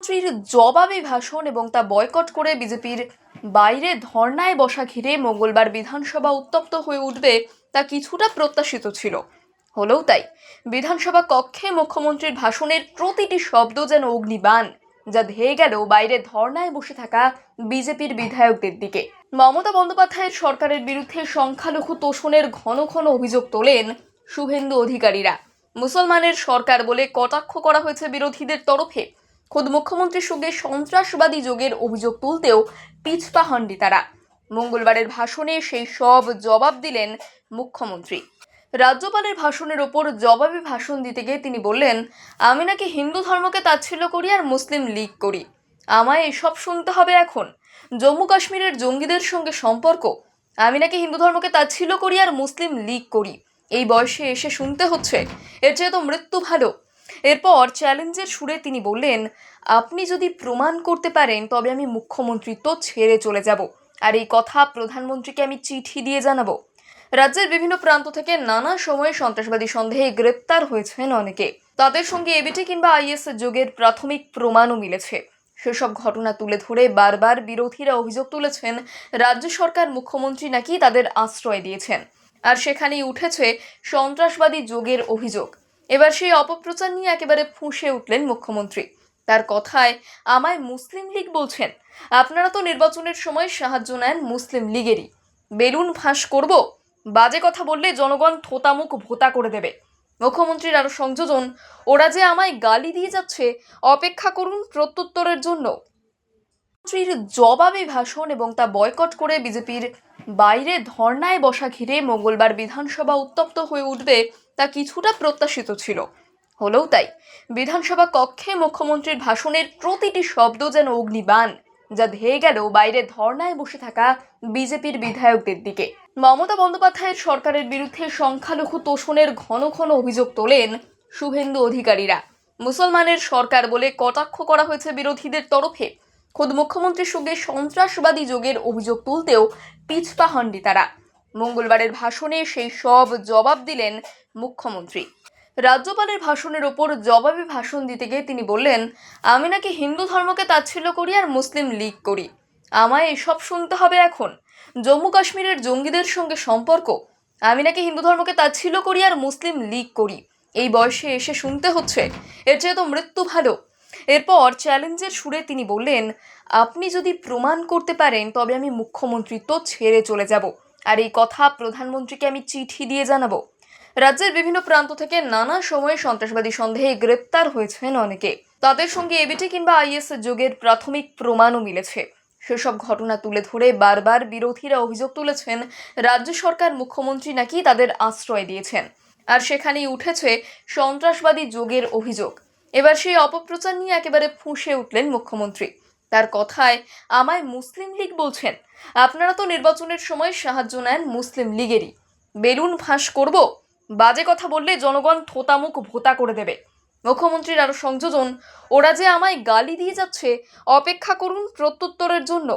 মন্ত্রীর জবাবি ভাষণ এবং তা বয়কট করে বিজেপির বাইরে ধর্নায় বসা ঘিরে মঙ্গলবার বিধানসভা উত্তপ্ত হয়ে উঠবে তা কিছুটা প্রত্যাশিত ছিল। হলেও তাই, বিধানসভা কক্ষে মুখ্যমন্ত্রীর ভাষণের প্রতিটি শব্দ যেন অগ্নিবাণ, যা ধেয়ে গেল বাইরে ধর্নায় বসে থাকা বিজেপির বিধায়কদের দিকে। মমতা বন্দ্যোপাধ্যায়ের সরকারের বিরুদ্ধে সংখ্যালঘু তোষণের ঘন ঘন অভিযোগ তোলেন শুভেন্দু অধিকারীরা। মুসলমানের সরকার বলে কটাক্ষ করা হয়েছে বিরোধীদের তরফে। খোদ মুখ্যমন্ত্রীর সঙ্গে সন্ত্রাসবাদী যোগের অভিযোগ তুলতেও পিছপা হননি তারা। মঙ্গলবারের ভাষণে সেই সব জবাব দিলেন মুখ্যমন্ত্রী। রাজ্যপালের ভাষণের ওপর জবাবে ভাষণ দিতে গিয়ে তিনি বললেন, আমি নাকি হিন্দু ধর্মকে তাচ্ছিল্য করি আর মুসলিম লীগ করি। আমায় এসব শুনতে হবে এখন। জম্মু কাশ্মীরের জঙ্গিদের সঙ্গে সম্পর্ক। আমি নাকি হিন্দু ধর্মকে তাচ্ছিল্য করি আর মুসলিম লীগ করি। এই বয়সে এসে শুনতে হচ্ছে। এর চেয়ে তো মৃত্যু ভালো। এরপর চ্যালেঞ্জের সুরে তিনি বললেন, আপনি যদি প্রমাণ করতে পারেন, তবে আমি মুখ্যমন্ত্রী তো ছেড়ে চলে যাব। আর এই কথা প্রধানমন্ত্রীকে আমি চিঠি দিয়ে জানাব। রাজ্যের বিভিন্ন প্রান্ত থেকে নানা সময়ে সন্ত্রাসবাদী সন্দেহে গ্রেপ্তার হয়েছেন অনেকে। তাদের সঙ্গে এবিটি কিংবা আইএস যোগের প্রাথমিক প্রমাণও মিলেছে। সেসব ঘটনা তুলে ধরে বারবার বিরোধীরা অভিযোগ তুলেছেন, রাজ্য সরকার মুখ্যমন্ত্রী নাকি তাদের আশ্রয় দিয়েছেন। আর সেখানেই উঠেছে সন্ত্রাসবাদী যোগের অভিযোগ। এবার সেই অপপ্রচার নিয়ে একেবারে ফুঁসে উঠলেন মুখ্যমন্ত্রী। তার কথায় আমায় মুসলিম লীগ বলছেন। আপনারা তো নির্বাচনের সময় সাহায্য নেন মুসলিম লীগেরই। বেলুন ফাঁস করব, বাজে কথা বললে জনগণ থোতামুখ ভোতা করে দেবে। মুখ্যমন্ত্রীর আরও সংযোজন, ওরা যে আমায় গালি দিয়ে যাচ্ছে, অপেক্ষা করুন প্রত্যুত্তরের জন্য। মন্ত্রীর জবাবে ভাষণ এবং তা বয়কট করে বিজেপির বাইরে ধর্নায় বসা ঘিরে মঙ্গলবার বিধানসভা উত্তপ্ত হয়ে উঠবে তা কিছুটা প্রত্যাশিত ছিল। হলেও তাই, বিধানসভা কক্ষে মুখ্যমন্ত্রীর ভাষণের প্রতিটি শব্দ যেন অগ্নিবাণ, যা ধেয়ে গেল বাইরে ধর্নায় বসে থাকা বিজেপির বিধায়কদের দিকে। মমতা বন্দ্যোপাধ্যায়ের সরকারের বিরুদ্ধে সংখ্যালঘু তোষণের ঘন ঘন অভিযোগ তোলেন শুভেন্দু অধিকারীরা। মুসলমানের সরকার বলে কটাক্ষ করা হয়েছে বিরোধীদের তরফে। খোদ মুখ্যমন্ত্রীর সঙ্গে সন্ত্রাসবাদী যোগের অভিযোগ তুলতেও পিছপা হননি তারা। মঙ্গলবারের ভাষণে সেই সব জবাব দিলেন মুখ্যমন্ত্রী। রাজ্যপালের ভাষণের ওপর জবাবে ভাষণ দিতে গিয়ে তিনি বললেন, আমি নাকি হিন্দু ধর্মকে তাচ্ছিল্য করি আর মুসলিম লীগ করি। আমায় এসব শুনতে হবে এখন। জম্মু কাশ্মীরের জঙ্গিদের সঙ্গে সম্পর্ক। আমি নাকি হিন্দু ধর্মকে তাচ্ছিল্য করি আর মুসলিম লীগ করি। এই বয়সে এসে শুনতে হচ্ছে। এর চেয়ে তো মৃত্যু ভালো। এরপর চ্যালেঞ্জের সুরে তিনি বললেন, আপনি যদি প্রমাণ করতে পারেন, তবে আমি মুখ্যমন্ত্রিত্ব ছেড়ে চলে যাব। আর এই কথা প্রধানমন্ত্রীকে আমি চিঠি দিয়ে জানাব। রাজ্যের বিভিন্ন প্রান্ত থেকে নানা সময়ে সন্ত্রাসবাদী সন্দেহে গ্রেপ্তার হয়েছেন অনেকে। তাদের সঙ্গে এবিটি কিংবা আইএস যোগের প্রাথমিক প্রমাণও মিলেছে। সেসব ঘটনা তুলে ধরে বারবার বিরোধীরা অভিযোগ তুলেছেন, রাজ্য সরকার মুখ্যমন্ত্রী নাকি তাদের আশ্রয় দিয়েছেন। আর সেখানেই উঠেছে সন্ত্রাসবাদী যোগের অভিযোগ। এবার সেই অপপ্রচার নিয়ে একেবারে ফুঁসে উঠলেন মুখ্যমন্ত্রী। তার কথায় আমায় মুসলিম লীগ বলছেন। আপনারা তো নির্বাচনের সময় সাহায্য নেন মুসলিম লীগেরই। বেলুন ফাঁস করব? বাজে কথা বললে জনগণ থোতামুখ ভোতা করে দেবে। মুখ্যমন্ত্রীর আরও সংযোজন, ওরা যে আমায় গালি দিয়ে যাচ্ছে, অপেক্ষা করুন প্রত্যুত্তরের জন্য।